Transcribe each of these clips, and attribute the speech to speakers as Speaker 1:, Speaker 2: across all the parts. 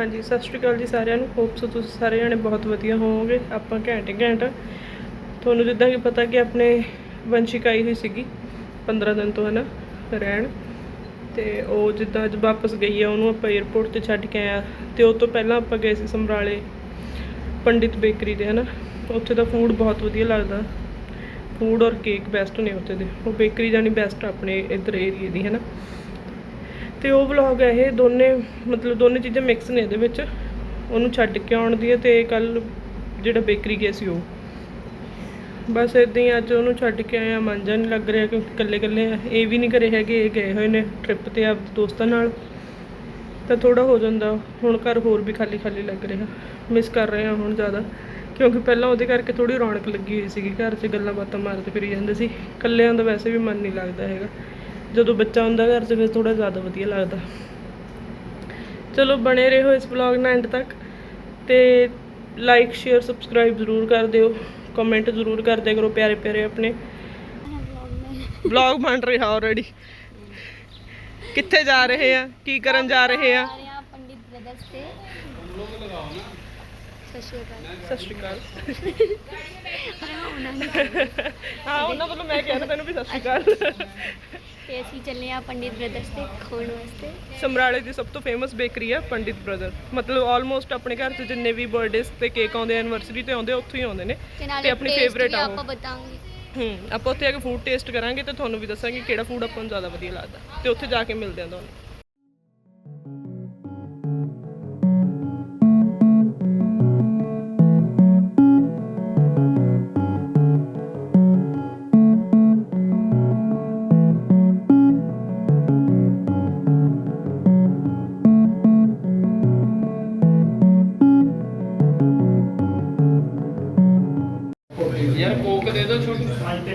Speaker 1: ਹਾਂਜੀ, ਸਤਿ ਸ਼੍ਰੀ ਅਕਾਲ ਜੀ ਸਾਰਿਆਂ ਨੂੰ। ਹੋਪ ਸੋ ਤੁਸੀਂ ਸਾਰੇ ਜਣੇ ਬਹੁਤ ਵਧੀਆ ਹੋਵੋਗੇ। ਆਪਾਂ ਘੈਂਟ ਹੀ ਘੈਂਟ ਤੁਹਾਨੂੰ ਜਿੱਦਾਂ ਕਿ ਪਤਾ ਕਿ ਆਪਣੇ ਵੰਸ਼ਿਕ ਆਈ ਹੋਈ ਸੀਗੀ 15 ਦਿਨ ਤੋਂ ਹਨਾ, ਰਹਿਣ। ਤੇ ਉਹ ਜਿੱਦਾਂ ਅੱਜ ਵਾਪਸ ਗਈ ਆ, ਉਹਨੂੰ ਆਪਾਂ 에어ਪੋਰਟ ਤੇ ਛੱਡ ਕੇ ਆਇਆ ਤੇ ਉਹ ਤੋਂ ਪਹਿਲਾਂ ਆਪਾਂ ਗਏ ਸੀ ਸਮਰਾਲੇ ਪੰਡਿਤ ਬੇਕਰੀ ਦੇ, ਹਨਾ। ਉੱਥੇ ਦਾ ਫੂਡ ਬਹੁਤ ਵਧੀਆ ਲੱਗਦਾ। ਫੂਡ ਔਰ ਕੇਕ ਬੈਸਟ ਨੇ ਉੱਥੇ ਦੇ। ਉਹ ਬੇਕਰੀ ਜਾਨੀ ਬੈਸਟ ਆਪਣੇ ਇੱਧਰ ਏਰੀਏ ਦੀ, ਹਨਾ। ਤੇ ਉਹ ਵਲੌਗ ਇਹ ਦੋਨੇ, ਮਤਲਬ ਦੋਨੇ ਚੀਜ਼ਾਂ ਮਿਕਸ ਨੇ ਇਹਦੇ ਵਿੱਚ। ਉਹਨੂੰ ਛੱਡ ਕੇ ਆਉਣ ਦੀ ਹੈ ਤੇ ਕੱਲ ਜਿਹੜਾ ਬੇਕਰੀ ਗਿਆ ਸੀ ਉਹ। ਬਸ ਇਦਾਂ ਹੀ ਅੱਜ ਉਹਨੂੰ ਛੱਡ ਕੇ ਆਇਆ ਮਨ ਜਿਹਾ ਨਹੀਂ ਲੱਗ ਰਿਹਾ ਕਿਉਂਕਿ ਇਕੱਲੇ ਇਕੱਲੇ ਇਹ ਵੀ ਨਹੀਂ ਘਰੇ ਹੈਗੇ, ਇਹ ਗਏ ਹੋਏ ਨੇ ਟ੍ਰਿਪ ਤੇ ਆਪ ਦੋਸਤਾਂ ਨਾਲ। ਤਾਂ ਥੋੜਾ ਹੋ ਜਾਂਦਾ, ਹੁਣ ਘਰ ਹੋਰ ਵੀ ਖਾਲੀ ਖਾਲੀ ਲੱਗ ਰਿਹਾ। ਮਿਸ ਕਰ ਰਹੇ ਹਾਂ ਹੁਣ ਜ਼ਿਆਦਾ। ਕਿਉਂਕਿ ਪਹਿਲਾਂ ਉਹਦੇ ਕਰਕੇ ਥੋੜੀ ਰੌਣਕ ਲੱਗੀ ਹੋਈ ਸੀਗੀ, ਘਰ 'ਚ ਗੱਲਾਂ ਬਾਤਾਂ ਮਾਰਦੇ ਫਿਰੀ ਜਾਂਦੇ ਸੀ। ਇਕੱਲਿਆਂ ਦਾ ਵੈਸੇ ਵੀ ਮਨ ਨਹੀਂ ਲੱਗਦਾ ਹੈਗਾ। ਜਦੋਂ ਬੱਚਾ ਹੁੰਦਾ ਘਰ 'ਚ ਫਿਰ ਥੋੜਾ ਜ਼ਿਆਦਾ ਵਧੀਆ ਲੱਗਦਾ। ਚਲੋ ਬਣੇ ਰਹੋ ਇਸ ਵਲੌਗ ਨਾਲ ਐਂਡ ਤੱਕ ਤੇ ਲਾਈਕ ਸ਼ੇਅਰ ਸਬਸਕ੍ਰਾਈਬ ਜ਼ਰੂਰ ਕਰ ਦਿਓ। ਕਮੈਂਟ ਜ਼ਰੂਰ ਕਰਦੇ ਕਰੋ ਪਿਆਰੇ ਪਿਆਰੇ ਆਪਣੇ। ਵਲੌਗ ਬਣ ਰਿਹਾ ਆਲਰੇਡੀ ਕਿੱਥੇ ਜਾ ਰਹੇ ਆ? ਕੀ ਕਰਨ ਜਾ ਰਹੇ ਆ?
Speaker 2: ਪੰਡਿਤ ਬ੍ਰਦਰਸ ਤੇ।
Speaker 1: ਸਤਿ ਸ਼੍ਰੀ ਅਕਾਲ। ਉਹਨਾਂ ਵੱਲੋਂ ਮੈਂ ਕਹਿ ਰਿਹਾ ਤੈਨੂੰ ਵੀ ਸਤਿ ਸ਼੍ਰੀ ਅਕਾਲ।
Speaker 2: ਤੇ ਅਸੀਂ ਚੱਲੇ ਆ ਪੰਡਿਤ ਬ੍ਰਦਰਸ ਤੇ ਖਾਣ ਵਾਸਤੇ।
Speaker 1: ਸਮਰਾਲੇ ਦੀ ਸਭ ਤੋਂ ਫੇਮਸ ਬੇਕਰੀ ਆ ਪੰਡਿਤ ਬ੍ਰਦਰ ਮਤਲਬ ਆਲਮੋਸਟ ਆਪਣੇ ਘਰ 'ਚ ਜਿੰਨੇ ਵੀ ਬਰਥਡੇਸ ਤੇ ਕੇਕ ਆਉਂਦੇ ਆ ਐਨਵਰਸਰੀ ਤੇ ਆਉਂਦੇ ਉੱਥੋਂ ਹੀ ਆਉਂਦੇ ਨੇ।
Speaker 2: ਤੇ
Speaker 1: ਆਪਣੀ
Speaker 2: taste
Speaker 1: ਫੇਵਰੇਟ ਆ
Speaker 2: ਆਪਾਂ ਬਤਾਵਾਂਗੇ
Speaker 1: ਹੂੰ ਆਪਾਂ ਉੱਥੇ ਆ ਕੇ ਫੂਡ ਟੇਸਟ ਕਰਾਂਗੇ ਤੇ ਤੁਹਾਨੂੰ ਵੀ ਦੱਸਾਂਗੇ ਕਿਹੜਾ ਫੂਡ ਆਪਾਂ ਨੂੰ ਜ਼ਿਆਦਾ ਵਧੀਆ ਲੱਗਦਾ। ਤੇ ਉੱਥੇ ਜਾ ਕੇ ਮਿਲਦੇ ਆ ਤੁਹਾਨੂੰ।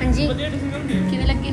Speaker 2: ਹਾਂਜੀ। ਕਿਵੇਂ ਲੱਗੇ?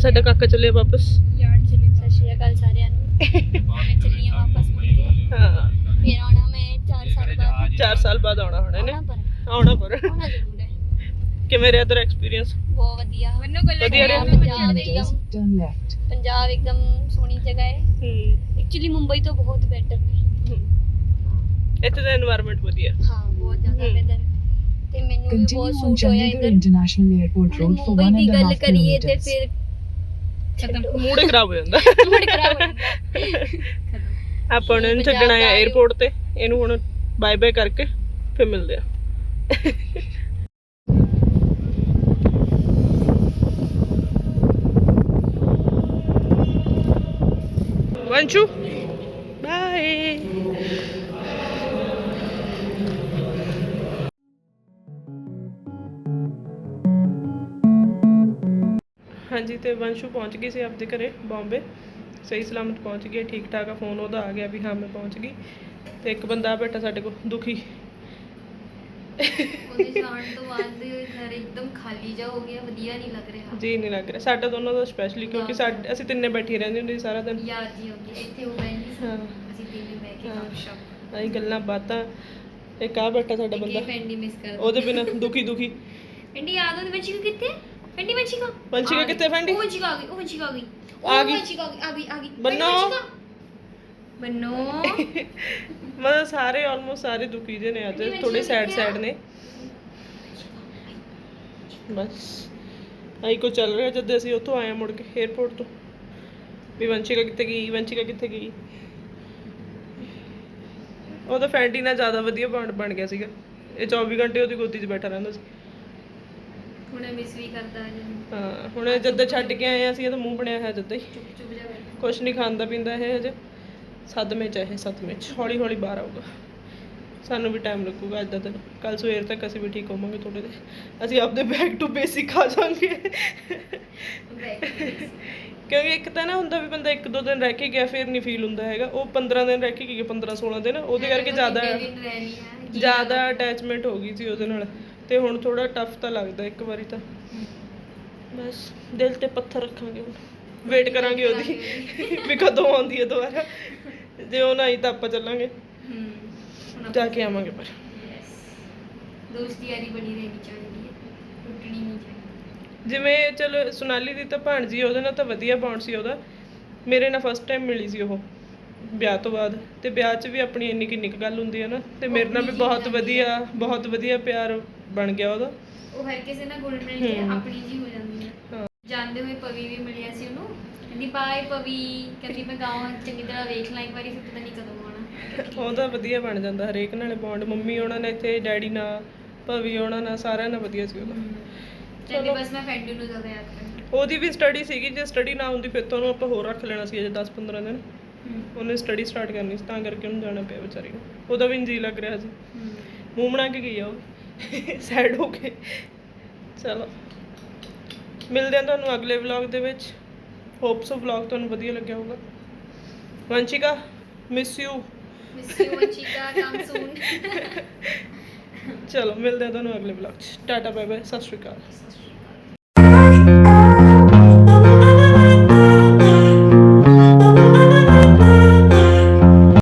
Speaker 1: ਸਾਡਾ ਕਾਕਾ ਚੱਲਿਆ ਵਾਪਸ।
Speaker 2: ਯਾਰ ਚਲੀ ਸਤਿ ਸ਼੍ਰੀ ਸਾਰਿਆਂ ਨੂੰ। ਮੈਂ ਚੱਲੀ ਆ ਵਾਪਸ
Speaker 1: ਹਾਂ।
Speaker 2: ਫਿਰ ਆਉਣਾ ਮੈਂ 4 ਸਾਲ ਬਾਅਦ।
Speaker 1: ਆਉਣਾ ਹੁਣ ਇਹਨੇ।
Speaker 2: ਆਉਣਾ ਪਰ।
Speaker 1: ਆਉਣਾ ਪਰ।
Speaker 2: ਆਉਣਾ
Speaker 1: ਐਕਸਪੀਰੀਅੰਸ
Speaker 2: ਬਹੁਤ ਵਧੀਆ।
Speaker 1: ਵਧੀਆ ਰਿਹਾ?
Speaker 2: ਪੰਜਾਬ ਇੱਕਦਮ ਪੰਜਾਬ ਇੱਕਦਮ ਸੋਹਣੀ ਜਗ੍ਹਾ ਹੈ। ਐਕਚੁਅਲੀ ਮੁੰਬਈ ਤੋਂ ਬਹੁਤ ਬੈਟਰ ਹੈ।
Speaker 1: ਇੱਥੇ ਦਾ এনवायरमेंट ਵਧੀਆ।
Speaker 2: ਹਾਂ ਬਹੁਤ ਜ਼ਿਆਦਾ ਵੈਦਰ ਤੇ ਮੈਨੂੰ ਵੀ ਬਹੁਤ ਸੂਟ ਹੋਇਆ
Speaker 3: international airport road for
Speaker 2: 1
Speaker 3: and
Speaker 2: half
Speaker 3: kilometre ਦੀ
Speaker 2: ਗੱਲ ਕਰੀਏ ਤੇ ਫਿਰ ਖਤਮ।
Speaker 1: ਮੂਡ ਹੀ ਖਰਾਬ ਹੋ ਜਾਂਦਾ।
Speaker 2: ਮੂਡ ਖਰਾਬ ਹੋ ਜਾਂਦਾ।
Speaker 1: ਆਪਾਂ ਨੂੰ ਛੱਡਣਾ ਹੈ 에어ਪੋਰਟ ਤੇ। ਇਹਨੂੰ ਹੁਣ ਬਾਏ ਬਾਏ ਕਰਕੇ ਫਿਰ ਮਿਲਦੇ ਆ ਵੰਸ਼ੂ। ਹਾਂਜੀ ਤੇ ਵੰਸ਼ੂ ਪਹੁੰਚ ਗਈ ਸੀ ਆਪਦੇ ਘਰੇ ਬੰਬੇ। ਸਹੀ ਸਲਾਮਤ ਪਹੁੰਚ ਗਈ ਠੀਕ ਠਾਕ ਆ ਫੋਨ ਉਹਦਾ ਆ ਗਿਆ ਵੀ ਹਾਂ ਮੈਂ ਪਹੁੰਚ ਗਈ। ਤੇ ਇੱਕ ਬੰਦਾ ਬੈਠਾ ਸਾਡੇ ਕੋਲ ਦੁਖੀ।
Speaker 2: ਉਹਦੇ ਜਾਣ ਤੋਂ ਬਾਅਦ ਘਰ ਇੱਕਦਮ ਖਾਲੀ ਜਾ ਹੋ ਗਿਆ ਵਧੀਆ ਨਹੀਂ ਲੱਗ ਰਿਹਾ।
Speaker 1: ਜੀ ਨਹੀਂ ਲੱਗ ਰਿਹਾ। ਸਾਡਾ ਦੋਨੋਂ ਦਾ ਸਪੈਸ਼ਲੀ ਕਿਉਂਕਿ ਸਾਡੇ ਅਸੀਂ ਤਿੰਨੇ ਬੈਠੀ ਰਹਿੰਦੇ ਹੁੰਦੇ ਸੀ ਸਾਰਾ ਦਿਨ।
Speaker 2: ਯਾਦ ਜੀ ਹੁੰਦੀ ਇੱਥੇ। ਅਸੀਂ ਤਿੰਨੇ ਕੇ
Speaker 1: ਗੱਲਾਂ ਬਾਤਾਂ। ਇੱਕ ਆ ਬੈਠਾ ਸਾਡਾ ਬੰਦਾ।
Speaker 2: ਫੈਂਡੀ ਮਿਸ
Speaker 1: ਉਹਦੇ ਬਿਨਾ ਦੁਖੀ ਦੁਖੀ
Speaker 2: ਫੈਂਡੀ ਯਾਦ ਉਹਦੀ ਕੋ ਕਿੱਥੇ? ਫੈਂਡੀ ਬੱਚੀ ਕੋ
Speaker 1: ਵੰਸ਼ਿਕਾ ਕਿੱਥੇ ਫੈਂਡੀ?
Speaker 2: ਉਹ ਕੋ ਆ ਗਈ ਉਹ ਕੋ ਆ ਗਈ।
Speaker 1: ਆ
Speaker 2: ਉਹ
Speaker 1: ਗਈ।
Speaker 2: ਆ ਗਈ ਆ ਗਈ ਆ ਗਈ।
Speaker 1: ਬੰਨੋ।
Speaker 2: ਬੰਨੋ।
Speaker 1: ਮਤਲਬ ਸਾਰੇ ਆਲਮੋਸਟ ਸਾਰੇ ਦੁਖੀ ਜੇ ਨੇ ਅੱਜ
Speaker 2: ਨਹੀਂ,
Speaker 1: ਥੋੜੇ ਸੈਡ। ਸੈਡ ਨੇ। ਬਸ। ਆਈ ਕੋ ਚੱਲ ਰਿਹਾ ਜਦ ਅਸੀਂ ਉੱਥੋਂ ਆਏ ਹਾਂ ਮੁੜ ਕੇ 에어ਪੋਰਟ ਤੋਂ। ਵੀ ਵੰਸ਼ਿਕਾ ਕਿੱਥੇ ਗਈ ਵੰਸ਼ਿਕਾ ਕਿੱਥੇ ਗਈ। ਉਹਦਾ ਫੈਂਟੀ ਨਾਲ ਜ਼ਿਆਦਾ ਵਧੀਆ ਬਣ ਬਣ ਗਿਆ ਸੀਗਾ। ਇਹ 24 ਘੰਟੇ ਉਹਦੀ ਗੋਦੀ 'ਚ ਬੈਠਾ ਰਹਿੰਦਾ ਸੀ।
Speaker 2: ਹੁਣੇ ਮਿਸ ਵੀ ਕਰਦਾ ਜੀ
Speaker 1: ਹਾਂ ਹੁਣ ਜਦ ਛੱਡ ਕੇ ਆਏ ਹਾਂ ਅਸੀਂ ਇਹਦਾ ਮੂੰਹ ਬਣਿਆ ਹੈ ਜਦ ਹੀ।
Speaker 2: ਚੁੱਪ ਚੁੱਪ ਜਾ ਬੈਠਾ।
Speaker 1: ਕੁਛ ਨਹੀਂ ਖਾਂਦਾ ਪੀਂਦਾ ਇਹ ਹਜੇ। ਸਦਮੇ ਚ ਇਹ ਸਦਮੇ ਚ। ਹੌਲੀ ਹੌਲੀ ਬਾਹਰ ਆਊਗਾ। ਸਾਨੂੰ ਵੀ ਟਾਈਮ ਲੱਗੂਗਾ ਅੱਜ ਦਾ ਦਿਨ। ਕੱਲ ਸਵੇਰ ਤੱਕ ਅਸੀਂ ਵੀ ਠੀਕ ਹੋਵਾਂਗੇ ਥੋੜੇ ਦੇ। ਅਸੀਂ ਆਪਦੇ ਬੈਕ ਟੂ ਬੇਸਿਕ ਆ ਜਾਵਾਂਗੇ। ਕਿਉਂਕਿ ਇੱਕ ਤਾਂ ਨਾ ਹੁੰਦਾ ਵੀ ਬੰਦਾ ਇੱਕ ਦੋ ਦਿਨ ਰਹਿ ਕੇ ਗਿਆ ਫਿਰ ਨਹੀਂ ਫੀਲ ਹੁੰਦਾ ਹੈਗਾ। ਉਹ 15 ਦਿਨ ਰਹਿ ਕੇ ਗਿਆ 15 16 ਦਿਨ। ਉਹਦੇ ਕਰਕੇ ਜ਼ਿਆਦਾ ਜ਼ਿਆਦਾ ਅਟੈਚਮੈਂਟ ਹੋ ਗਈ ਸੀ ਉਹਦੇ ਨਾਲ। ਤੇ ਹੁਣ ਥੋੜਾ ਟਫ ਤਾਂ ਲੱਗਦਾ ਇੱਕ ਵਾਰੀ ਤਾਂ। ਬਸ ਦਿਲ ਤੇ ਪੱਥਰ ਰੱਖਾਂਗੇ ਹੁਣ। ਵੇਟ ਕਰਾਂਗੇ ਉਹਦੀ। ਵੀ ਕਦੋਂ ਆਉਂਦੀ ਹੈ ਦੁਬਾਰਾ। ਜੇ ਉਹ ਨਾ ਆਈ ਤਾਂ ਆਪਾਂ ਚੱਲਾਂਗੇ।
Speaker 2: ਹੂੰ।
Speaker 1: ਜਾ ਕੇ ਆਵਾਂਗੇ ਪਰ।
Speaker 2: ਯੈਸ ਦੋਸਤੀ ਯਾਰੀ ਬਣੀ ਰਹਿਣੀ ਚਾਹੀਦੀ ਹੈ। ਟੁੱਟਣੀ ਨਹੀਂ ਚਾਹੀਦੀ।
Speaker 1: ਜਿਵੇਂ ਚਲੋ ਸੋਨਾਲੀ ਦੀ ਤਾਂ ਭਾਣਜੀ ਉਹਦੇ ਨਾਲ ਤਾਂ ਵਧੀਆ ਬੌਂਡ ਸੀ ਉਹਦਾ। ਮੇਰੇ ਨਾਲ ਫਸਟ ਟਾਈਮ ਮਿਲੀ ਸੀ ਉਹ। ਵਿਆਹ ਤੋਂ ਬਾਅਦ ਤੇ ਵਿਆਹ 'ਚ ਵੀ ਆਪਣੀ ਇੰਨੀ ਕਿੰਨੀ ਕੁ ਗੱਲ ਹੁੰਦੀ ਹੈ ਨਾ ਤੇ ਮੇਰੇ ਨਾਲ ਵੀ ਬਹੁਤ ਵਧੀਆ ਬਹੁਤ ਵਧੀਆ ਪਿਆਰ ਬਣ ਗਿਆ ਉਹਦਾ।
Speaker 2: ਉਹ ਹਰ ਕਿਸੇ ਨਾਲ ਗੁਣ ਮਿਲ ਕੇ। ਆਪਣੀ ਜੀ ਹੋ ਜਾਂਦੀ ਹੈ।
Speaker 1: ਹਾਂ।
Speaker 2: ਜਾਂਦੇ ਹੋਏ ਪਵੀ ਵੀ ਮਿਲਿਆ ਸੀ ਉਹਨੂੰ। ਕਹਿੰਦੀ ਬਾਏ ਪਵੀ। ਕਹਿੰਦੀ ਮੈਂ ਗਾਉਂ ਚੰਗੀ ਤਰ੍ਹਾਂ ਵੇਖ ਲਾਂ ਇੱਕ ਵਾਰੀ ਫਿਰ ਪਤਾ ਨਹੀਂ ਕਦੋਂ ਆਉਣਾ।
Speaker 1: ਉਹਦਾ ਵਧੀਆ ਬਣ ਜਾਂਦਾ ਹਰੇਕ ਨਾਲੇ ਬੌਂਡ ਮੰਮੀ ਉਹਨਾਂ ਨੇ ਇੱਥੇ ਡੈਡੀ ਨਾਲ ਭਵੀ ਉਹਨਾਂ ਨਾਲ ਸਾਰਿਆਂ ਨਾਲ ਵਧੀਆ ਸੀ ਉਹਦਾ।
Speaker 2: ਕਹਿੰਦੀ ਬਸ ਮੈਂ ਫੈਂਡੂ ਨੂੰ ਜ਼ਿਆਦਾ ਯਾਦ ਕਰਦੀ
Speaker 1: ਉਹਦੀ ਵੀ ਸਟੱਡੀ ਸੀਗੀ ਜੇ ਸਟੱਡੀ ਨਾ ਹੁੰਦੀ ਫਿਰ ਤਾਂ ਉਹਨੂੰ ਆਪਾਂ ਹੋਰ ਰੱਖ ਲੈਣਾ ਸੀ ਅਜੇ 10 15 ਦਿਨ। ਉਹਨੇ ਸਟੱਡੀ ਸਟਾਰਟ ਕਰਨੀ ਸੀ ਤਾਂ ਕਰਕੇ ਉਹਨੂੰ ਜਾਣਾ ਪਿਆ ਵਿਚਾਰੀ ਨੂੰ। ਉਹਦਾ ਵੀ ਜੀ ਲੱਗ ਰਿਹਾ ਸੀ। ਮੂੰਹ ਬਣਾ ਕੇ ਗਈ ਆ ਉਹ। ਸੈਡ ਹੋ ਕੇ। ਚਲੋ। ਮਿਲਦੇ ਹਾਂ ਤੁਹਾਨੂੰ ਅਗਲੇ ਵਲੌਗ ਦੇ ਵਿੱਚ। ਹੋਪ ਸੋ ਵਲੌਗ ਤੁਹਾਨੂੰ ਵਧੀਆ ਲੱਗਿਆ ਹੋਊਗਾ। Vanshika miss you
Speaker 2: miss you Cheeka come soon
Speaker 1: ਚਲੋ ਮਿਲਦੇ ਹਾਂ ਤੁਹਾਨੂੰ ਅਗਲੇ ਵਲੌਗ 'ਚ। ਟਾਟਾ ਬਾਏ ਬਾਏ
Speaker 2: ਸਤਿ ਸ਼੍ਰੀ ਅਕਾਲ।